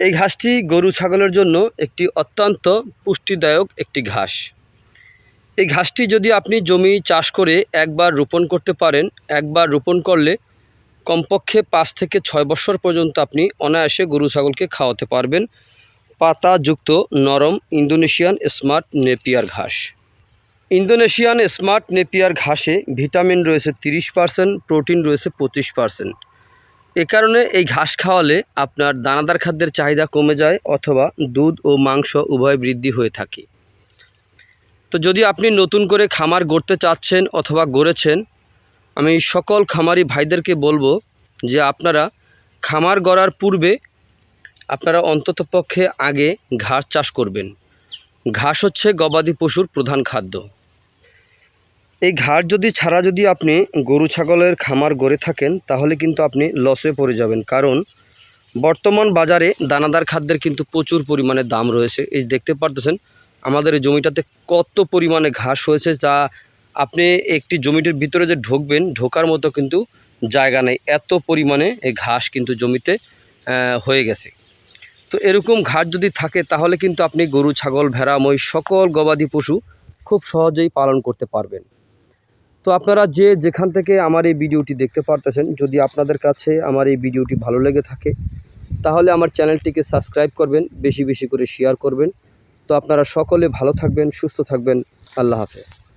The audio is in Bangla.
এই ঘাসটি গরু ছাগলের জন্য একটি অত্যন্ত পুষ্টিদায়ক একটি ঘাস। এই ঘাসটি যদি আপনি জমি চাষ করে একবার রোপণ করতে পারেন, একবার রোপণ করলে কমপক্ষে পাঁচ থেকে ছয় বছর পর্যন্ত আপনি অনায়াসে গরু ছাগলকে খাওয়াতে পারবেন। পাতাযুক্ত নরম ইন্দোনেশিয়ান স্মার্ট নেপিয়ার ঘাস। ইন্দোনেশিয়ান স্মার্ট নেপিয়ার ঘাসে ভিটামিন রয়েছে তিরিশ পার্সেন্ট, প্রোটিন রয়েছে পঁচিশ পার্সেন্ট। এ কারণে এই ঘাস খাওয়ালে আপনার দানাদার খাদ্যের চাহিদা কমে যায় অথবা দুধ ও মাংস উভয় বৃদ্ধি হয়ে থাকে। তো যদি আপনি নতুন করে খামার গড়তে চাচ্ছেন অথবা গড়েছেন, আমি সকল খামারি ভাইদেরকে বলব যে আপনারা খামার গড়ার পূর্বে আপনারা অন্ততপক্ষে আগে ঘাস চাষ করবেন। ঘাস হচ্ছে গবাদি পশুর প্রধান খাদ্য। এই ঘাট যদি ছাড়া যদি আপনি গরু, ছাগলের খামার গড়ে থাকেন, তাহলে কিন্তু আপনি লসে পড়ে যাবেন। কারণ বর্তমান বাজারে দানাদার খাদ্যের কিন্তু প্রচুর পরিমাণে দাম রয়েছে। এই দেখতে পারতেছেন আমাদের এই জমিটাতে কত পরিমাণে ঘাস হয়েছে, যা আপনি একটি জমিটির ভিতরে যে ঢুকবেন, ঢোকার মতো কিন্তু জায়গা নেই। এত পরিমাণে এই ঘাস কিন্তু জমিতে হয়ে গেছে। তো এরকম ঘাস যদি থাকে, তাহলে কিন্তু আপনি গরু, ছাগল, ভেড়া মই সকল গবাদি পশু খুব সহজেই পালন করতে পারবেন। তো আপনারা যে যেখান থেকে আমার এই ভিডিওটি দেখতে পারতেছেন, যদি আপনাদের কাছে আমার এই ভিডিওটি ভালো লেগে থাকে, তাহলে আমার চ্যানেলটিকে সাবস্ক্রাইব করবেন, বেশি বেশি করে শেয়ার করবেন। তো আপনারা সকলে ভালো থাকবেন, সুস্থ থাকবেন। আল্লাহ হাফেজ।